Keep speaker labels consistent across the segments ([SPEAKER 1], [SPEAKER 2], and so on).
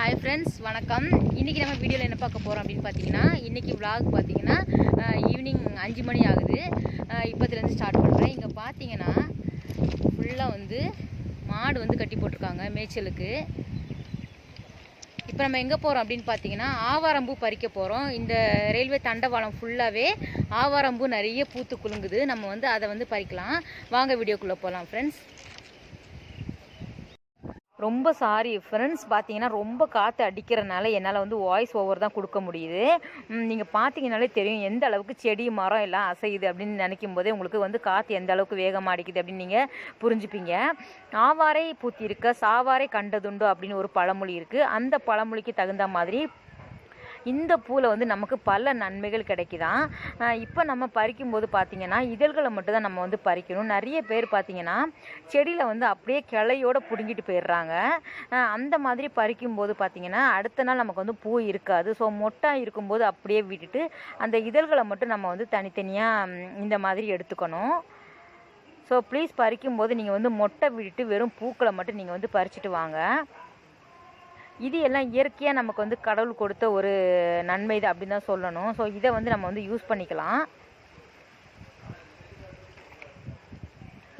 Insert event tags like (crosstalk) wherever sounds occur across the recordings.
[SPEAKER 1] Hi friends வணக்கம். இன்றைக்கி நம்ம வீடியோவில் என்ன பார்க்க போகிறோம் அப்படின்னு பார்த்தீங்கன்னா இன்றைக்கி vlog பார்த்தீங்கன்னா ஈவினிங் அஞ்சு மணி ஆகுது. இப்போத்துலேருந்து ஸ்டார்ட் பண்ணுறேன். இங்கே பார்த்தீங்கன்னா ஃபுல்லாக வந்து மாடு வந்து கட்டி போட்டிருக்காங்க மேய்ச்சலுக்கு. இப்போ நம்ம எங்கே போகிறோம் அப்படின்னு பார்த்தீங்கன்னா ஆவாரம்பூ பறிக்க போகிறோம் இந்த ரயில்வே தண்டவாளம் ஃபுல்லாகவே ஆவாரம்பூ நிறைய பூத்து குலுங்குது. நம்ம வந்து அதை வந்து பறிக்கலாம். வாங்க வீடியோக்குள்ளே போகலாம் ஃப்ரெண்ட்ஸ் ரொம்ப சாரி ஃப்ரெண்ட்ஸ் பார்த்தீங்கன்னா ரொம்ப காற்று அடிக்கிறனால என்னால் வந்து வாய்ஸ் ஓவர் தான் கொடுக்க முடியுது. நீங்கள் பார்த்தீங்கனாலே தெரியும் எந்த அளவுக்கு செடி மரம் எல்லாம் அசையுது அப்படின்னு நினைக்கும் போதே உங்களுக்கு வந்து காற்று எந்த அளவுக்கு வேகமாக அடிக்குது அப்படின்னு நீங்கள் புரிஞ்சுப்பீங்க. ஆவாரை பூத்தி இருக்க சாவாரை கண்டதுண்டு அப்படின்னு ஒரு பழமொழி இருக்குது அந்த பழமொழிக்கு தகுந்த மாதிரி இந்த பூவில் வந்து நமக்கு பல நன்மைகள் கிடைக்குதான். இப்போ நம்ம பறிக்கும்போது பார்த்தீங்கன்னா இதழ்களை மட்டும் தான் நம்ம வந்து பறிக்கணும். நிறைய பேர் பார்த்தீங்கன்னா செடியில் வந்து அப்படியே கிளையோடு பிடுங்கிட்டு போயிடுறாங்க. அந்த மாதிரி பறிக்கும்போது பார்த்தீங்கன்னா அடுத்த நாள் நமக்கு வந்து பூ இருக்காது. ஸோ மொட்டாக இருக்கும்போது அப்படியே விட்டுட்டு அந்த இதழ்களை மட்டும் நம்ம வந்து தனித்தனியாக இந்த மாதிரி எடுத்துக்கணும். ஸோ ப்ளீஸ் பறிக்கும்போது நீங்கள் வந்து மொட்டை விட்டுட்டு வெறும் பூக்களை மட்டும் நீங்கள் வந்து பறிச்சுட்டு வாங்க. இது எல்லாம் இயற்கையாக நமக்கு வந்து கடவுள் கொடுத்த ஒரு நன்மை இது அப்படின்னு தான் சொல்லணும். ஸோ இதை வந்து நம்ம வந்து யூஸ் பண்ணிக்கலாம்.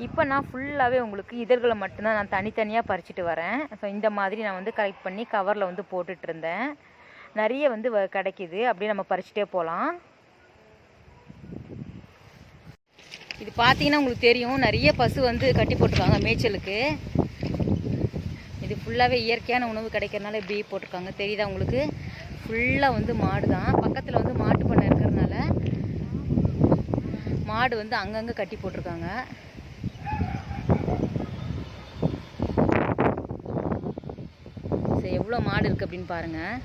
[SPEAKER 1] இப்போ நான் ஃபுல்லாகவே உங்களுக்கு இதழ்களை மட்டும்தான் நான் தனித்தனியாக பறிச்சுட்டு வரேன். ஸோ இந்த மாதிரி நான் வந்து கலெக்ட் பண்ணி கவரில் வந்து போட்டுட்டு இருந்தேன். நிறைய வந்து வ- கிடைக்குது. அப்படியே நம்ம பறிச்சுட்டே போகலாம் இது பார்த்தீங்கன்னா உங்களுக்கு தெரியும். நிறைய பசு வந்து கட்டி போட்டிருக்காங்க மேய்ச்சலுக்கு. ஃபுல்லாகவே இயற்கையான உணவு கிடைக்கிறனால இப்படி போட்டிருக்காங்க. தெரியுதா உங்களுக்கு? ஃபுல்லாக வந்து மாடு தான். பக்கத்தில் வந்து மாட்டு பண்ணை இருக்கிறதுனால மாடு வந்து அங்கங்கே கட்டி போட்டிருக்காங்க. சரி எவ்வளோ மாடு இருக்குது அப்படின்னு பாருங்கள்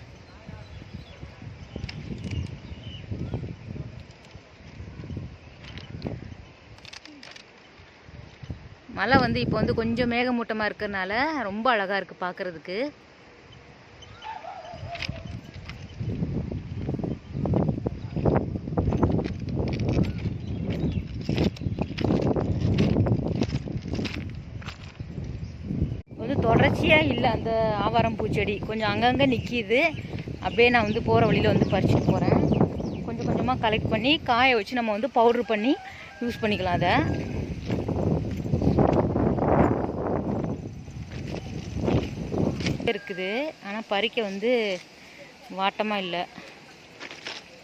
[SPEAKER 1] மழை வந்து இப்போ வந்து கொஞ்சம் மேகமூட்டமாக இருக்கிறனால ரொம்ப அழகாக இருக்குது பார்க்குறதுக்கு வந்து தொடர்ச்சியாக இல்லை அந்த ஆவாரம் பூச்செடி கொஞ்சம் அங்கங்கே நிற்கிது அப்படியே நான் வந்து போகிற வழியில் வந்து பறிச்சுட்டு போகிறேன் கொஞ்சம் கொஞ்சமாக கலெக்ட் பண்ணி காய வச்சு நம்ம வந்து பவுட்ரு பண்ணி யூஸ் பண்ணிக்கலாம் அதை. இருக்குது. ஆனால் பறிக்க வந்து வாட்டமாக இல்லை.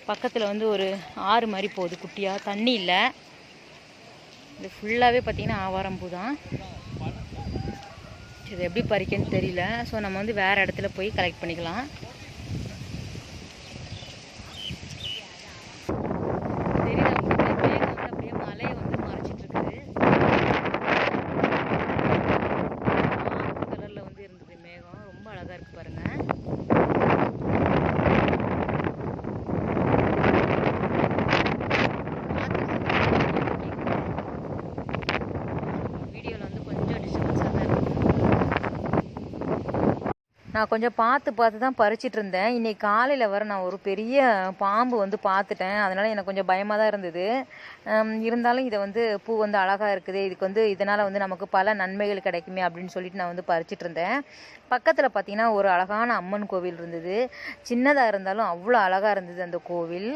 [SPEAKER 1] பக்கத்தில் வந்து ஒரு ஆறு மாதிரி போகுது குட்டியாக தண்ணி இல்லை. இது ஃபுல்லாகவே பார்த்திங்கன்னா ஆவாரம்பூ தான். இது எப்படி பறிக்கன்னு தெரியல. ஸோ நம்ம வந்து வேறு இடத்துல போய் கலெக்ட் பண்ணிக்கலாம் தெரியல உங்களுக்கு மேகம் வந்து அப்படியே மலையை வந்து மறைச்சிட்டு இருக்குது கலர்ல வந்து இருந்தது மேகம் ரொம்ப அழகா இருக்கு பாருங்க வீடியோவில் வந்து கொஞ்சம் டிஸ்டர்பன்ஸாக தான் இருக்கும் நான் கொஞ்சம் பார்த்து பார்த்து தான் பறிச்சிட்டு இருந்தேன். இன்றைக்கி காலையில் வர நான் ஒரு பெரிய பாம்பு வந்து பார்த்துட்டேன். அதனால் எனக்கு கொஞ்சம் பயமாக தான் இருந்தது. இருந்தாலும் இதை வந்து பூ வந்து அழகாக இருக்குது. இதுக்கு வந்து இதனால் வந்து நமக்கு பல நன்மைகள் கிடைக்குமே அப்படின்னு சொல்லிட்டு நான் வந்து பறிச்சிட்டு இருந்தேன். பக்கத்தில் பார்த்தீங்கன்னா ஒரு அழகான அம்மன் கோவில் இருந்தது. சின்னதாக இருந்தாலும் அவ்வளோ அழகாக இருந்தது அந்த கோவில்.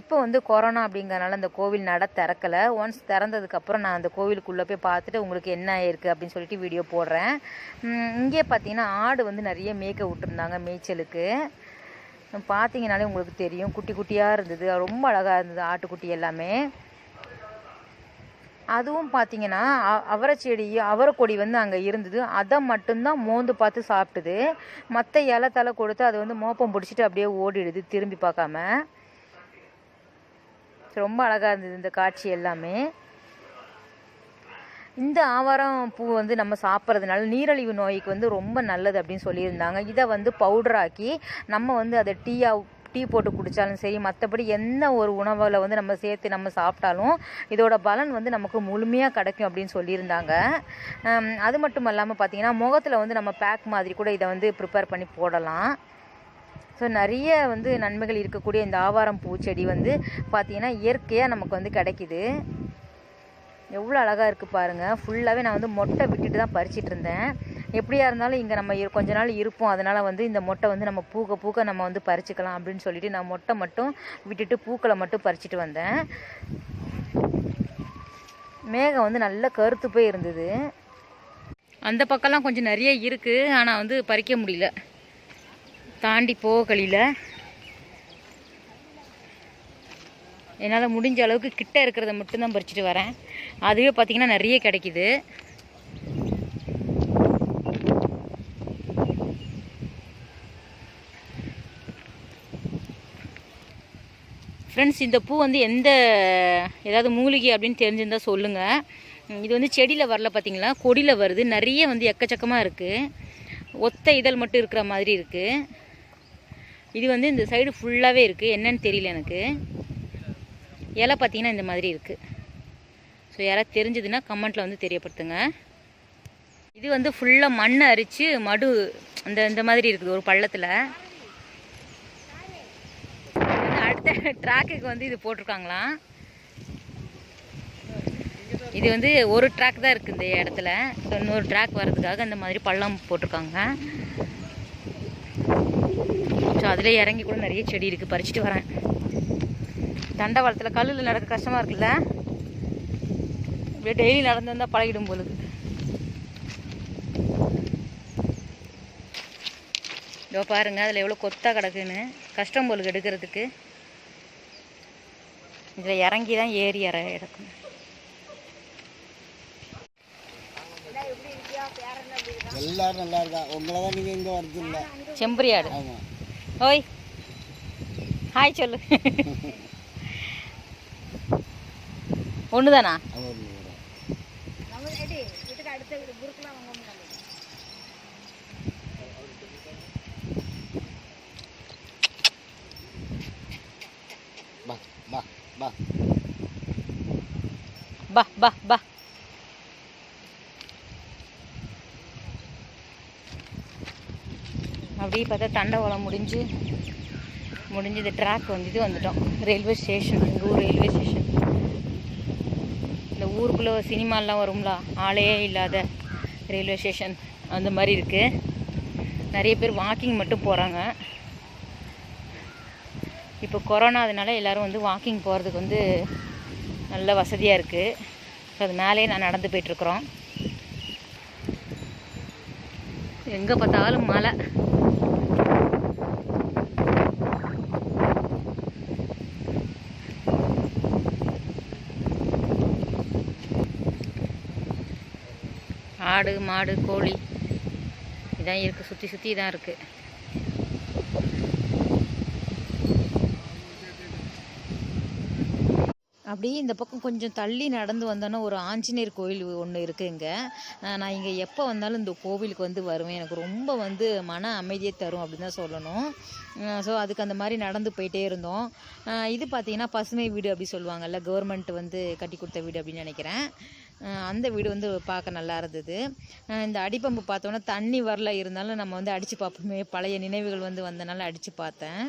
[SPEAKER 1] இப்போ வந்து கொரோனா அப்படிங்கிறனால அந்த கோவில் நட திறக்கலை. ஒன்ஸ் திறந்ததுக்கப்புறம் நான் அந்த கோவிலுக்குள்ளே போய் பார்த்துட்டு உங்களுக்கு என்ன ஆயிருக்கு அப்படின்னு சொல்லிட்டு வீடியோ போடுறேன். இங்கே பார்த்தீங்கன்னா ஆடு வந்து நிறைய மேய்க்க விட்டுருந்தாங்க மேய்ச்சலுக்கு. பார்த்தீங்கனாலே உங்களுக்கு தெரியும். குட்டி குட்டியாக இருந்தது. ரொம்ப அழகாக இருந்தது ஆட்டுக்குட்டி எல்லாமே. அதுவும் பார்த்தீங்கன்னா அவரை செடி அவரை அவரைக்கொடி வந்து அங்கே இருந்தது. அதை மட்டும்தான் மோந்து பார்த்து சாப்பிட்டுது. மற்ற இலை தலை கொடுத்து அது வந்து மோப்பம் பிடிச்சிட்டு அப்படியே ஓடிடுது திரும்பி பார்க்காம. ரொம்ப அழகாக இருந்தது இந்த காட்சி எல்லாமே. இந்த ஆவாரம் பூ வந்து நம்ம சாப்பிட்றதுனால நீரிழிவு நோய்க்கு வந்து ரொம்ப நல்லது அப்படின்னு சொல்லியிருந்தாங்க. இதை வந்து பவுடராக்கி நம்ம வந்து அதை டீயா டீ போட்டு குடித்தாலும் சரி மற்றபடி என்ன ஒரு உணவில் வந்து நம்ம சேர்த்து நம்ம சாப்பிட்டாலும் இதோட பலன் வந்து நமக்கு முழுமையாக கிடைக்கும் அப்படின்னு சொல்லியிருந்தாங்க. அது மட்டும் இல்லாமல் பார்த்தீங்கன்னா முகத்தில் வந்து நம்ம பேக் மாதிரி கூட இதை வந்து ப்ரிப்பேர் பண்ணி போடலாம். ஸோ நிறைய வந்து நன்மைகள் இருக்கக்கூடிய இந்த ஆவாரம் பூச்செடி வந்து பார்த்திங்கன்னா இயற்கையாக நமக்கு வந்து கிடைக்குது. எவ்வளோ அழகாக இருக்குது பாருங்கள் ஃபுல்லாகவே நான் வந்து மொட்டை விட்டுட்டு தான் பறிச்சிட்டு இருந்தேன். எப்படியா இருந்தாலும் இங்கே நம்ம இரு- கொஞ்ச நாள் இருப்போம். அதனால் வந்து இந்த மொட்டை வந்து நம்ம பூக்க பூக்க நம்ம வந்து பறிச்சுக்கலாம் அப்படின்னு சொல்லிட்டு நான் மொட்டை மட்டும் விட்டுட்டு பூக்களை மட்டும் பறிச்சுட்டு வந்தேன். மேகம் வந்து நல்ல கருத்து போய் இருந்தது. அந்த பக்கம்லாம் கொஞ்சம் நிறைய இருக்குது ஆனால் வந்து பறிக்க முடியல. தாண்டி போக என்னால் முடிஞ்ச அளவுக்கு கிட்ட இருக்கிறத மட்டும்தான் பறிச்சுட்டு வரேன். அதுவே பார்த்திங்கன்னா நிறைய கிடைக்குது. ஃப்ரெண்ட்ஸ் இந்த பூ வந்து எந்த ஏதாவது மூலிகை அப்படின்னு தெரிஞ்சிருந்தா சொல்லுங்கள் இது வந்து செடியில் வரல பார்த்தீங்களா கொடியில் வருது. நிறைய வந்து எக்கச்சக்கமாக இருக்குது ஒத்த இதழ் மட்டும் இருக்கிற மாதிரி இருக்குது இது வந்து இந்த சைடு ஃபுல்லாகவே இருக்குது என்னன்னு தெரியல எனக்கு. இலை பார்த்தீங்கன்னா இந்த மாதிரி இருக்குது ஸோ யாராவது தெரிஞ்சதுன்னா கமெண்ட்டில் வந்து தெரியப்படுத்துங்க. இது வந்து ஃபுல்லாக மண்ணை அரித்து மடு அந்த இந்த மாதிரி இருக்குது ஒரு பள்ளத்தில். அடுத்த ட்ராக்குக்கு வந்து இது போட்டிருக்காங்களாம். இது வந்து ஒரு ட்ராக் தான் இருக்குது இந்த இடத்துல. ஸோ இன்னொரு ட்ராக் வர்றதுக்காக இந்த மாதிரி பள்ளம் போட்டிருக்காங்க. ஸோ அதில் இறங்கி கூட நிறைய செடி இருக்குது பறிச்சுட்டு வரேன். தண்டவாளத்தில் கல்லில் நடக்க கஷ்டமாக இருக்குல்ல? இப்படியே டெய்லி நடந்து வந்தால் பழகிடும் போலுக்கு இதோ பாருங்க அதில் எவ்வளோ கொத்தா கிடக்குன்னு. கஷ்டம் போலுக்கு எடுக்கிறதுக்கு. இதில் இறங்கி தான் ஏறி இற எடுக்கணும்
[SPEAKER 2] எல்லாரும் நல்லா இருக்கா? உங்களை தான் நீங்கள் இங்கே வரது இல்லை
[SPEAKER 1] செம்பரியாடு ஓய். ஹாய் சொல்லு. (laughs) ஒன்று தானா
[SPEAKER 2] பா பா பா
[SPEAKER 1] அப்படியே பார்த்தா தண்டவாளம் முடிஞ்சு முடிஞ்சு இந்த ட்ராக் வந்துட்டு வந்துட்டோம். ரயில்வே ஸ்டேஷன் எங்கள் ஊர் ரயில்வே ஸ்டேஷன் ஊருக்குள்ளே சினிமாலாம் வரும்ல? ஆளே இல்லாத ரயில்வே ஸ்டேஷன் அந்த மாதிரி இருக்குது நிறைய பேர் வாக்கிங் மட்டும் போகிறாங்க இப்போ கொரோனா அதனால எல்லோரும் வந்து வாக்கிங் போகிறதுக்கு வந்து நல்ல வசதியாக இருக்குது ஸோ அது மேலேயே நான் நடந்து போயிட்டுருக்குறோம் எங்கே பார்த்தாலும் மழை. ஆடு மாடு கோழி. இதான் இருக்குது சுற்றி சுற்றி இதான் இருக்குது அப்படியே இந்த பக்கம் கொஞ்சம் தள்ளி நடந்து வந்தோன்னா ஒரு ஆஞ்சநேயர் கோயில் ஒன்று இருக்குது இங்கே. நான் இங்கே எப்போ வந்தாலும் இந்த கோவிலுக்கு வந்து வருவேன். எனக்கு ரொம்ப வந்து மன அமைதியை தரும் அப்படின்னு தான் சொல்லணும். ஸோ அதுக்கு அந்த மாதிரி நடந்து போயிட்டே இருந்தோம். இது பார்த்தீங்கன்னா பசுமை வீடு அப்படி சொல்லுவாங்கல்ல. கவர்மெண்ட் வந்து கட்டி கொடுத்த வீடு அப்படின்னு நினைக்கிறேன். அந்த வீடு வந்து பார்க்க நல்லா இருந்தது. இந்த அடிப்பம்பு பார்த்தோன்னா தண்ணி வரல இருந்தாலும் நம்ம வந்து அடித்து பார்ப்போமே. பழைய நினைவுகள் வந்து வந்தனால அடித்து பார்த்தேன்.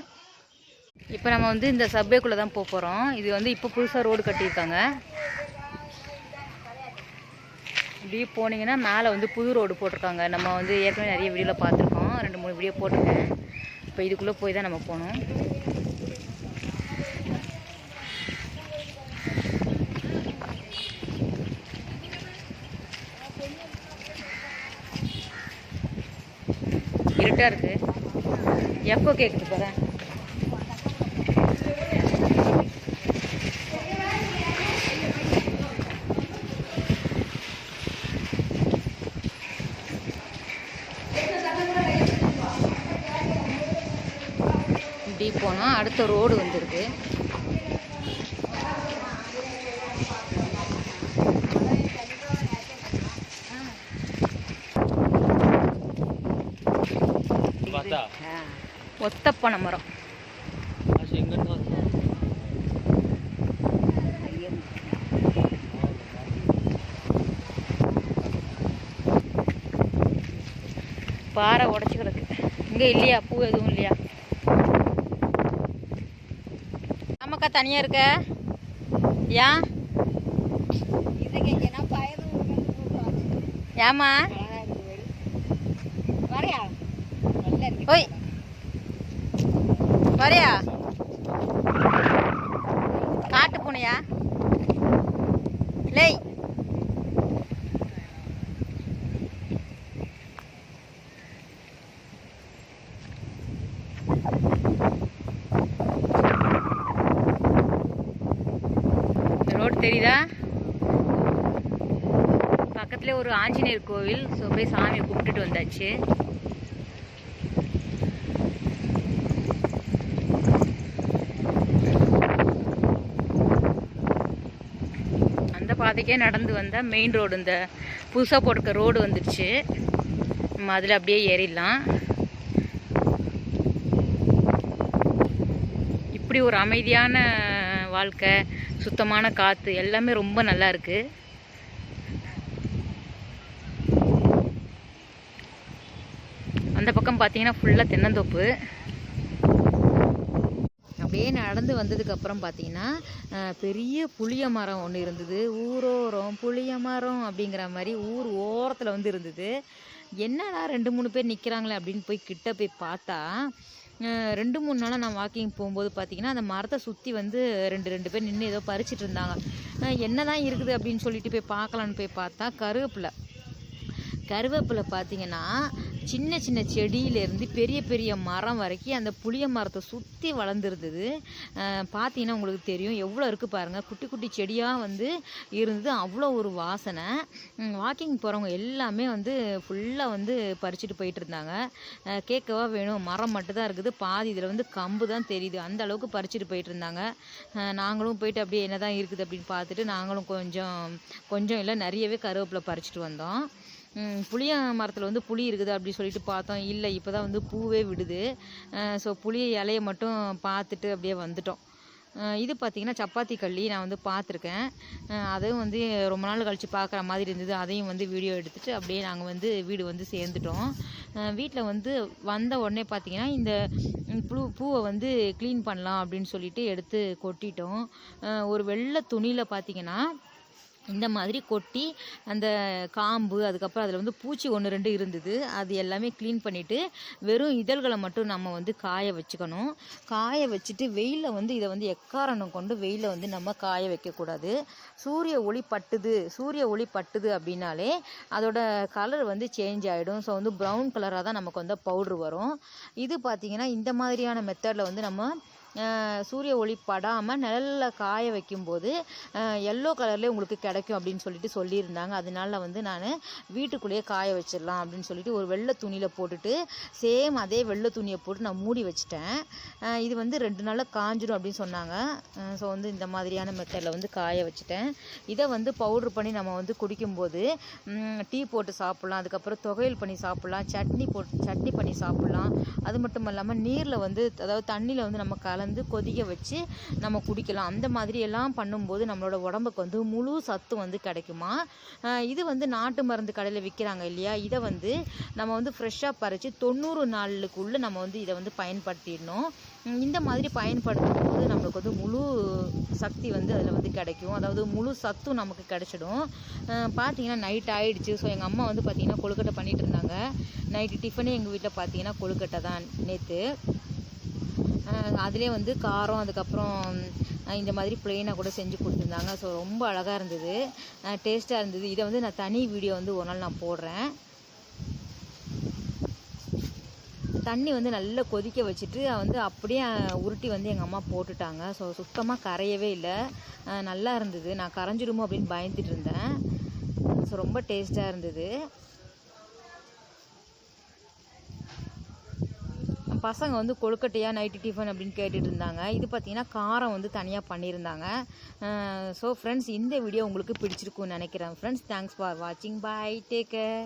[SPEAKER 1] இப்போ நம்ம வந்து இந்த சப்வேக்குள்ளே தான் போக போகிறோம். இது வந்து இப்போ புதுசாக ரோடு கட்டியிருக்காங்க. இப்படியே போனீங்கன்னா மேலே வந்து புது ரோடு போட்டிருக்காங்க. நம்ம வந்து ஏற்கனவே நிறைய வீடியோவில் பார்த்துருக்கோம். ரெண்டு மூணு வீடியோ போட்டிருக்கேன். இப்போ இதுக்குள்ளே போய் தான் நம்ம போகணும். இருட்டாக இருக்குது எப்போ கேட்குது பாரு. இப்படி போனால் அடுத்த ரோடு வந்து வந்துருக்கு ஒத்தப்பனை மரம். பாறை உடச்சி கிடக்கு. இங்கே இல்லையா? பூ எதுவும் இல்லையா? ஆமாக்கா தனியாக இருக்க? ஏன்? ஏமா ஓய் வரையா? காட்டு பூனையா? லேய். ரோடு தெரியுதா? பக்கத்துல ஒரு ஆஞ்சநேயர் கோவில். ஸோ போய் சாமியை கும்பிட்டுட்டு வந்தாச்சு அந்த பாதைக்கே நடந்து வந்தால் மெயின் ரோடு இந்த புதுசாக போட்டிருக்க ரோடு வந்துடுச்சு நம்ம அதில் அப்படியே ஏறிடலாம். இப்படி ஒரு அமைதியான வாழ்க்கை சுத்தமான காற்று எல்லாமே ரொம்ப நல்லா இருக்குது அந்த பக்கம் பார்த்தீங்கன்னா ஃபுல்லாக தென்னந்தோப்பு. அப்படியே நடந்து வந்ததுக்கப்புறம் பார்த்தீங்கன்னா பெரிய புளிய மரம் ஒன்று இருந்தது. ஊரோரம் புளிய மரம் அப்படிங்கிற மாதிரி ஊர் ஓரத்தில் வந்து இருந்தது. என்னடா ரெண்டு மூணு பேர் நிற்கிறாங்களே அப்படின்னு போய் கிட்ட போய் பார்த்தா ரெண்டு மூணு நாளாக நான் வாக்கிங் போகும்போது பார்த்தீங்கன்னா அந்த மரத்தை சுற்றி வந்து ரெண்டு ரெண்டு பேர் நின்று ஏதோ பறிச்சிட்டு இருந்தாங்க. என்ன என்னதான் இருக்குது அப்படின்னு சொல்லிட்டு போய் பார்க்கலான்னு போய் பார்த்தா கருவேப்பிலை. கருவேப்பிலை பார்த்தீங்கன்னா சின்ன சின்ன செடியிலேருந்து பெரிய பெரிய மரம் வரைக்கும் அந்த புளிய மரத்தை சுற்றி வளர்ந்துருந்தது. பார்த்தீங்கன்னா உங்களுக்கு தெரியும். எவ்வளோ இருக்குது பாருங்கள் குட்டி குட்டி செடியாக வந்து இருந்தது. அவ்வளோ ஒரு வாசனை. வாக்கிங் போகிறவங்க எல்லாமே வந்து ஃபுல்லாக வந்து பறிச்சுட்டு போயிட்டு இருந்தாங்க. கேட்கவா வேணும். மரம் மட்டும்தான் இருக்குது. பாதி இதில் வந்து கம்பு தான் தெரியுது. அந்த அளவுக்கு பறிச்சுட்டு போயிட்டு இருந்தாங்க. நாங்களும் போயிட்டு அப்படியே என்ன தான் இருக்குது அப்படின்னு பார்த்துட்டு நாங்களும் கொஞ்சம் கொஞ்சம் இல்லை நிறையவே கருவேப்பிலை பறிச்சுட்டு வந்தோம். புளிய மரத்தில் வந்து புளி இருக்குது அப்படின்னு சொல்லிட்டு பார்த்தோம். இல்லை இப்போ தான் வந்து பூவே விடுது. ஸோ புளிய இலையை மட்டும் பார்த்துட்டு அப்படியே வந்துட்டோம். இது பார்த்திங்கன்னா சப்பாத்தி கள்ளி நான் வந்து பார்த்துருக்கேன். அதையும் அதுவும் வந்து ரொம்ப நாள் கழித்து பார்க்குற மாதிரி இருந்தது. அதையும் வந்து வீடியோ எடுத்துகிட்டு அப்படியே நாங்கள் வந்து வீடு வந்து சேர்ந்துட்டோம். வீட்டில் வந்து வந்த உடனே பார்த்தீங்கன்னா இந்த புழு பூ பூவை வந்து க்ளீன் பண்ணலாம் அப்படின்னு சொல்லிட்டு எடுத்து கொட்டிட்டோம். ஒரு வெள்ளை துணியில் பார்த்தீங்கன்னா இந்த மாதிரி கொட்டி அந்த காம்பு அதுக்கப்புறம் அதில் வந்து பூச்சி ஒன்று ரெண்டு இருந்தது. அது எல்லாமே க்ளீன் பண்ணிவிட்டு வெறும் இதழ்களை மட்டும் நம்ம வந்து காய வச்சுக்கணும். காய வச்சுட்டு வெயிலில் வந்து இதை வந்து எக்காரணம் கொண்டு வெயிலில் வந்து நம்ம காய வைக்கக்கூடாது சூரிய ஒளி பட்டுது சூரிய ஒளி பட்டுது அப்படின்னாலே அதோட கலர் வந்து சேஞ்ச் ஆகிடும் ஸோ வந்து ப்ரௌன் கலராக தான் நமக்கு வந்து பவுட்ரு வரும். இது பார்த்திங்கன்னா இந்த மாதிரியான மெத்தடில் வந்து நம்ம சூரிய ஒளி படாமல் நிழலில் காய வைக்கும்போது எல்லோ கலர்லேயே உங்களுக்கு கிடைக்கும் அப்படின்னு சொல்லிட்டு சொல்லியிருந்தாங்க. அதனால வந்து நான் வீட்டுக்குள்ளேயே காய வச்சிடலாம் அப்படின்னு சொல்லிட்டு ஒரு வெள்ளை துணியில் போட்டுட்டு சேம் அதே வெள்ளை துணியை போட்டு நான் மூடி வச்சிட்டேன். இது வந்து ரெண்டு நாளில் காஞ்சிடும் அப்படின்னு சொன்னாங்க. ஸோ வந்து இந்த மாதிரியான மெத்தடில் வந்து காய வச்சுட்டேன். இதை வந்து பவுட்ரு பண்ணி நம்ம வந்து குடிக்கும்போது டீ போட்டு சாப்பிட்லாம். அதுக்கப்புறம் துவையல் பண்ணி சாப்பிட்லாம். சட்னி போட்டு சட்னி பண்ணி சாப்பிட்லாம். அது மட்டும் இல்லாமல் நீரில் வந்து அதாவது தண்ணியில் வந்து நம்ம கலந்து கொதிக்க வச்சு நம்ம குடிக்கலாம். அந்த மாதிரி எல்லாம் பண்ணும்போது நம்மளோட உடம்புக்கு வந்து முழு சத்து வந்து கிடைக்குமா? இது வந்து நாட்டு மருந்து கடையில் விற்கிறாங்க இல்லையா? இதை வந்து நம்ம வந்து ஃப்ரெஷ்ஷாக பறித்து தொண்ணூறு நாளுக்குள்ளே நம்ம வந்து இதை வந்து பயன்படுத்திடணும். இந்த மாதிரி பயன்படுத்தும் போது நம்மளுக்கு வந்து முழு சக்தி வந்து அதில் வந்து கிடைக்கும். அதாவது முழு சத்தும் நமக்கு கிடைச்சிடும். பார்த்தீங்கன்னா நைட் ஆகிடுச்சு ஸோ எங்கள் அம்மா வந்து பார்த்திங்கன்னா கொழுக்கட்டை பண்ணிகிட்டு இருந்தாங்க. நைட்டு டிஃபனே எங்கள் வீட்டில் பார்த்தீங்கன்னா கொழுக்கட்டை தான் நேற்று அதிலே வந்து காரம் அதுக்கப்புறம் இந்த மாதிரி பிளெயினாக கூட செஞ்சு கொடுத்துருந்தாங்க. ஸோ ரொம்ப அழகாக இருந்தது. டேஸ்ட்டாக இருந்தது. இதை வந்து நான் தனி வீடியோ வந்து ஒரு நாள் நான் போடுறேன். தண்ணி வந்து நல்லா கொதிக்க வச்சுட்டு வந்து அப்படியே உருட்டி வந்து எங்கள் அம்மா போட்டுட்டாங்க. ஸோ சுத்தமாக கரையவே இல்லை. நல்லா இருந்தது. நான் கரைஞ்சிடுமோ அப்படின்னு பயந்துட்டு இருந்தேன். ஸோ ரொம்ப டேஸ்ட்டாக இருந்தது. பசங்க வந்து கொழுக்கட்டையாக நைட்டு டிஃபன் அப்படின்னு கேட்டுட்டு இருந்தாங்க இது பார்த்தீங்கன்னா காரம் வந்து தனியாக பண்ணியிருந்தாங்க ஸோ ஃப்ரெண்ட்ஸ் இந்த வீடியோ உங்களுக்கு பிடிச்சிருக்கும்னு நினைக்கிறேன். ஃப்ரெண்ட்ஸ் தேங்க்ஸ் ஃபார் வாட்சிங் பை டேக் கேர்